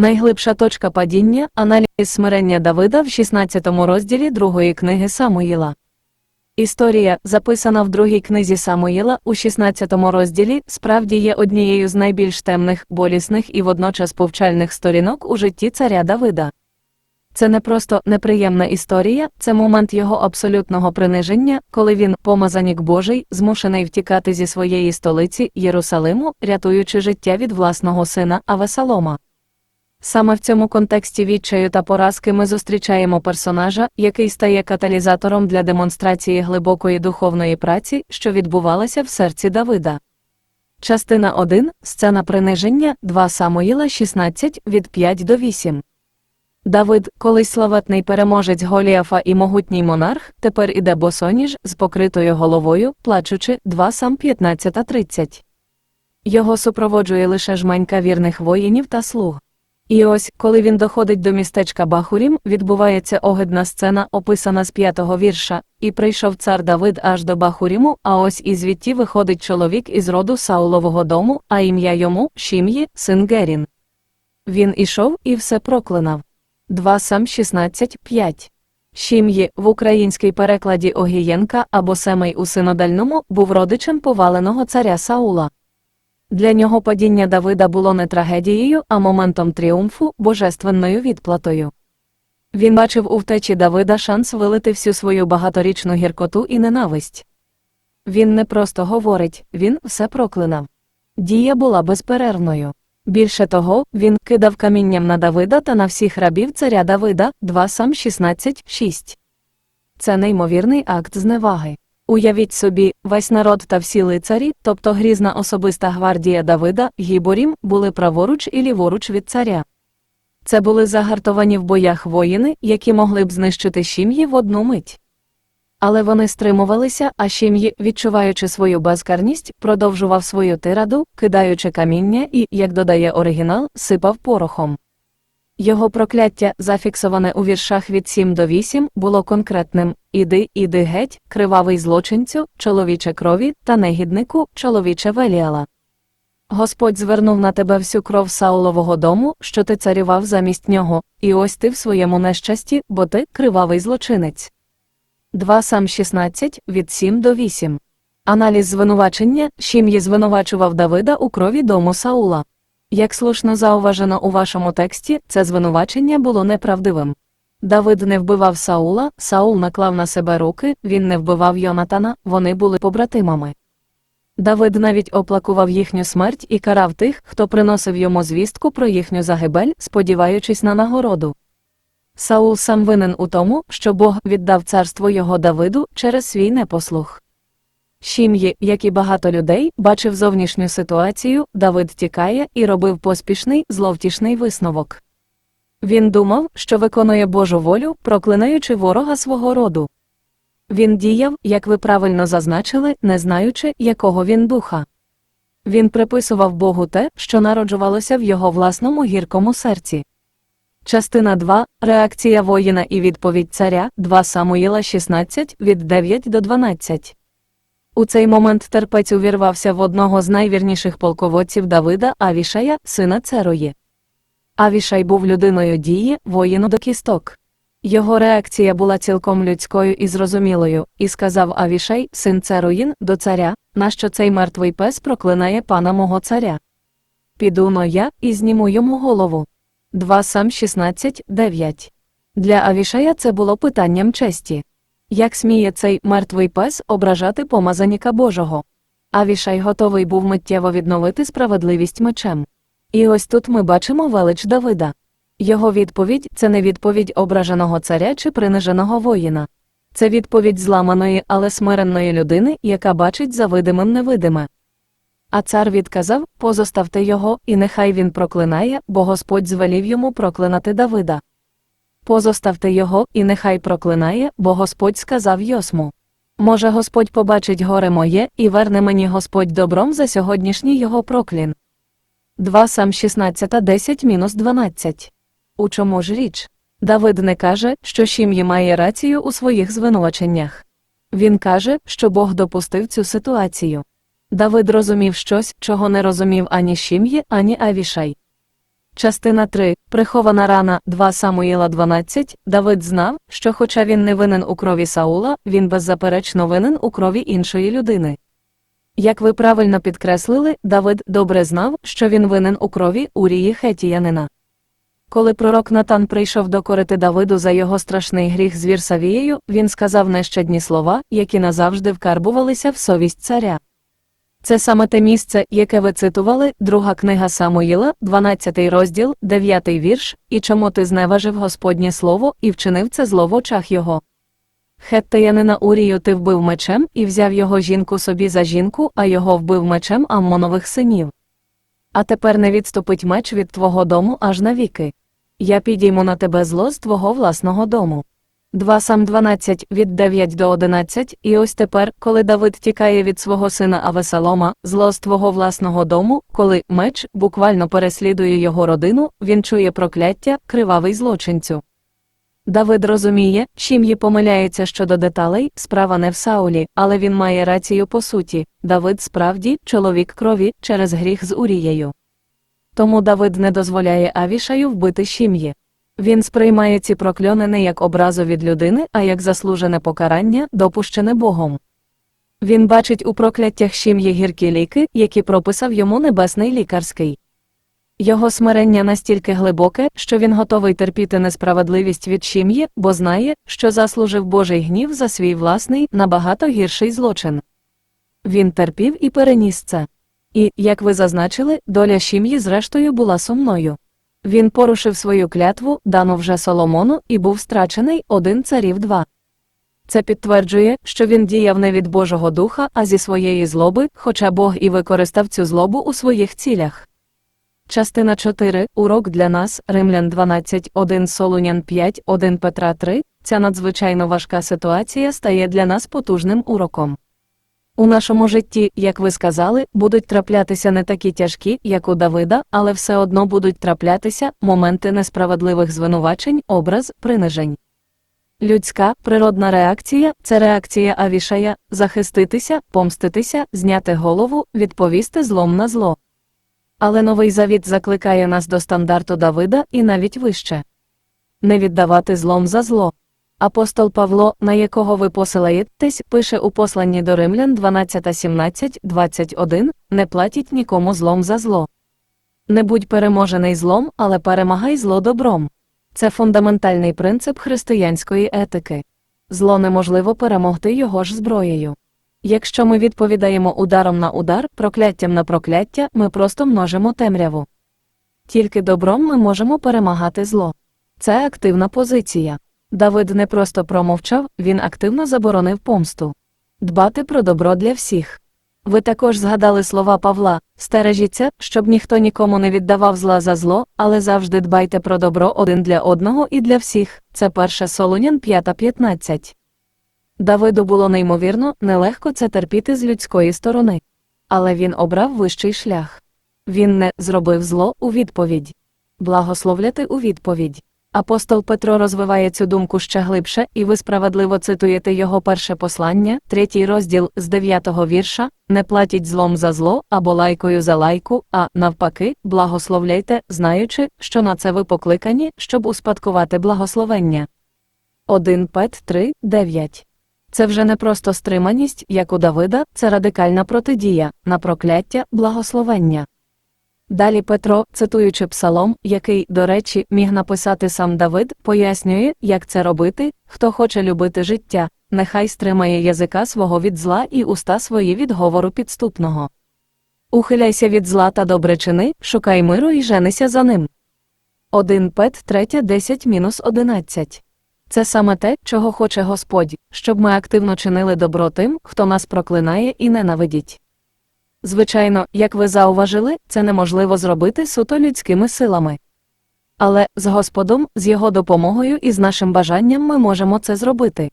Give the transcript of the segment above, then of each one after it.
Найглибша точка падіння аналіз смирення Давида в 16 розділі другої книги Самуїла. Історія, записана в другій книзі Самуїла у 16 розділі, справді є однією з найбільш темних, болісних і водночас повчальних сторінок у житті царя Давида. Це не просто неприємна історія, це момент його абсолютного приниження, коли він, помазанік Божий, змушений втікати зі своєї столиці Єрусалиму, рятуючи життя від власного сина Авесалома. Саме в цьому контексті відчаю та поразки ми зустрічаємо персонажа, який стає каталізатором для демонстрації глибокої духовної праці, що відбувалася в серці Давида. Частина 1. Сцена приниження 2 Самуїла 16 від 5 до 8. Давид, колись славетний переможець Голіафа і могутній монарх, тепер іде босоніж з покритою головою, плачучи 2 сам 15-30. Його супроводжує лише жменька вірних воїнів та слуг. І ось, коли він доходить до містечка Бахурім, відбувається огидна сцена, описана з п'ятого вірша, і прийшов цар Давид аж до Бахуріму, а ось і звідті виходить чоловік із роду Саулового дому, а ім'я йому Шім'ї, син Герін. Він ішов і все проклинав. 2 сам 16, 5. Шім'ї в українській перекладі Огієнка або Семей у синодальному був родичем поваленого царя Саула. Для нього падіння Давида було не трагедією, а моментом тріумфу, божественною відплатою. Він бачив у втечі Давида шанс вилити всю свою багаторічну гіркоту і ненависть. Він не просто говорить, він все проклинав. Дія була безперервною. Більше того, він кидав камінням на Давида та на всіх рабів царя Давида 2 сам 16, 6. Це неймовірний акт зневаги. Уявіть собі, весь народ та всі лицарі, тобто грізна особиста гвардія Давида, Гіборім, були праворуч і ліворуч від царя. Це були загартовані в боях воїни, які могли б знищити Шім'ї в одну мить. Але вони стримувалися, а Шім'ї, відчуваючи свою безкарність, продовжував свою тираду, кидаючи каміння і, як додає оригінал, сипав порохом. Його прокляття, зафіксоване у віршах від 7 до 8, було конкретним Іди, іди геть, кривавий злочинцю, чоловіче крові та негіднику, чоловіче веліала. Господь звернув на тебе всю кров Саулового дому, що ти царював замість нього, і ось ти в своєму нещасті, бо ти кривавий злочинець. 2 сам 16, від 7 до 8. Аналіз звинувачення, Шім'ї звинувачував Давида у крові дому Саула. Як слушно зауважено у вашому тексті, це звинувачення було неправдивим. Давид не вбивав Саула, Саул наклав на себе руки, він не вбивав Йонатана, вони були побратимами. Давид навіть оплакував їхню смерть і карав тих, хто приносив йому звістку про їхню загибель, сподіваючись на нагороду. Саул сам винен у тому, що Бог віддав царство його Давиду через свій непослух. Шім'ї, як і багато людей, бачив зовнішню ситуацію, Давид тікає і робив поспішний, зловтішний висновок. Він думав, що виконує Божу волю, проклинаючи ворога свого роду. Він діяв, як ви правильно зазначили, не знаючи, якого він духа. Він приписував Богу те, що народжувалося в його власному гіркому серці. Частина 2. Реакція воїна і відповідь царя 2 Самуїла 16 від 9 до 12. У цей момент терпець увірвався в одного з найвірніших полководців Давида Авішая, сина Церої. Авішай був людиною дії, воїну до кісток. Його реакція була цілком людською і зрозумілою, і сказав Авішай, син Церуїн, до царя, нащо цей мертвий пес проклинає пана мого царя. Піду но я і зніму йому голову. 2 сам 16, 9. Для Авішая це було питанням честі. Як сміє цей мертвий пес ображати помазаніка Божого? Авішай готовий був миттєво відновити справедливість мечем. І ось тут ми бачимо велич Давида. Його відповідь це не відповідь ображеного царя чи приниженого воїна. Це відповідь зламаної, але смиренної людини, яка бачить за видимим невидиме. А цар відказав позоставте його, і нехай він проклинає, бо Господь звелів йому проклинати Давида. Позоставте його, і нехай проклинає, бо Господь сказав Йосму. Може, Господь побачить горе моє і верне мені Господь добром за сьогоднішній його проклін. 2 сам 16 10 мінус 12. У чому ж річ? Давид не каже, що Шім'ї має рацію у своїх звинуваченнях. Він каже, що Бог допустив цю ситуацію. Давид розумів щось, чого не розумів ані Шім'ї, ані Авішай. Частина 3. Прихована рана 2 Самуїла 12. Давид знав, що хоча він не винен у крові Саула, він беззаперечно винен у крові іншої людини. Як ви правильно підкреслили, Давид добре знав, що він винен у крові Урії Хетіянина. Коли пророк Натан прийшов докорити Давиду за його страшний гріх з Вірсавією, він сказав нещадні слова, які назавжди вкарбувалися в совість царя. Це саме те місце, яке ви цитували, друга книга Самуїла, 12 розділ, 9 вірш, і чому ти зневажив Господнє слово і вчинив це зло в очах його. Хеттеянина Урію ти вбив мечем і взяв його жінку собі за жінку, а його вбив мечем Аммонових синів. А тепер не відступить меч від твого дому аж навіки. Я підійму на тебе зло з твого власного дому. 2 сам 12 від 9 до 11, і ось тепер, коли Давид тікає від свого сина Авесалома, зло з твого власного дому, коли меч буквально переслідує його родину, він чує прокляття, кривавий злочинцю. Давид розуміє, чим їй помиляється щодо деталей, справа не в Саулі, але він має рацію по суті. Давид справді чоловік крові через гріх з Урією. Тому Давид не дозволяє Авішаю вбити Шім'ї. Він сприймає ці прокльони не як образу від людини, а як заслужене покарання, допущене Богом. Він бачить у прокляттях Шім'ї гіркі ліки, які прописав йому небесний лікарський. Його смирення настільки глибоке, що він готовий терпіти несправедливість від Шім'ї, бо знає, що заслужив Божий гнів за свій власний, набагато гірший злочин. Він терпів і переніс це. І, як ви зазначили, доля Шім'ї зрештою була сумною. Він порушив свою клятву, дану вже Соломону, і був страчений один царів два. Це підтверджує, що він діяв не від Божого духа, а зі своєї злоби, хоча Бог і використав цю злобу у своїх цілях. Частина 4. Урок для нас, Римлян 12, 1 Солунян 5, 1 Петра 3. Ця надзвичайно важка ситуація стає для нас потужним уроком. У нашому житті, як ви сказали, будуть траплятися не такі тяжкі, як у Давида, але все одно будуть траплятися моменти несправедливих звинувачень, образ, принижень. Людська природна реакція це реакція Авішая захиститися, помститися, зняти голову, відповісти злом на зло. Але новий завіт закликає нас до стандарту Давида і навіть вище не віддавати злом за зло. Апостол Павло, на якого ви посилаєтесь, пише у посланні до римлян 12, 17, 21, не платіть нікому злом за зло. Не будь переможений злом, але перемагай зло добром. Це фундаментальний принцип християнської етики. Зло неможливо перемогти його ж зброєю. Якщо ми відповідаємо ударом на удар, прокляттям на прокляття, ми просто множимо темряву. Тільки добром ми можемо перемагати зло. Це активна позиція. Давид не просто промовчав, він активно заборонив помсту. Дбати про добро для всіх. Ви також згадали слова Павла стережіться, щоб ніхто нікому не віддавав зла за зло, але завжди дбайте про добро один для одного і для всіх. Це перше Солонян 5.15. Давиду було неймовірно, нелегко це терпіти з людської сторони. Але він обрав вищий шлях. Він не зробив зло у відповідь. Благословляти у відповідь. Апостол Петро розвиває цю думку ще глибше, і ви справедливо цитуєте його перше послання, третій розділ з дев'ятого вірша не платіть злом за зло або лайкою за лайку, а навпаки, благословляйте, знаючи, що на це ви покликані, щоб успадкувати благословення. 1 Пет 3, 9 Це вже не просто стриманість, як у Давида, це радикальна протидія, на прокляття, благословення. Далі Петро, цитуючи псалом, який, до речі, міг написати сам Давид, пояснює, як це робити, хто хоче любити життя, нехай стримає язика свого від зла і уста свої від говору підступного. Ухиляйся від зла та добре чини, шукай миру і женися за ним. 1 Пет 3 10 11 Це саме те, чого хоче Господь, щоб ми активно чинили добро тим, хто нас проклинає і ненавидіть. Звичайно, як ви зауважили, це неможливо зробити суто людськими силами. Але з Господом, з його допомогою і з нашим бажанням ми можемо це зробити.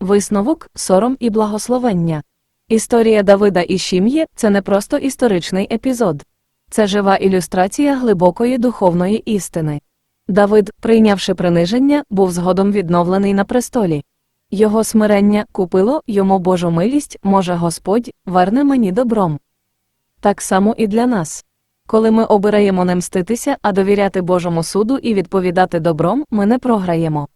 Висновок, сором і благословення. Історія Давида і Шім'є це не просто історичний епізод, це жива ілюстрація глибокої духовної істини. Давид, прийнявши приниження, був згодом відновлений на престолі. Його смирення купило йому Божу милість, може Господь, верне мені добром. Так само і для нас. Коли ми обираємо не мститися, а довіряти Божому суду і відповідати добром, ми не програємо.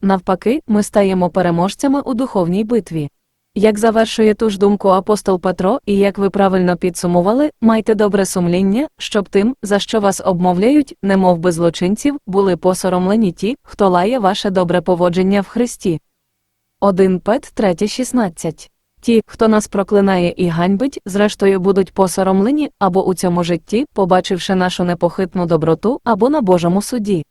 Навпаки, ми стаємо переможцями у духовній битві. Як завершує ту ж думку апостол Петро, і як ви правильно підсумували, майте добре сумління, щоб тим, за що вас обмовляють, немов би злочинців, були посоромлені ті, хто лає ваше добре поводження в Христі. 1 Пет 3.16 Ті, хто нас проклинає і ганьбить, зрештою будуть посоромлені або у цьому житті, побачивши нашу непохитну доброту, або на Божому суді.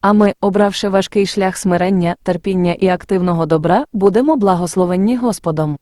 А ми, обравши важкий шлях смирення, терпіння і активного добра, будемо благословенні Господом.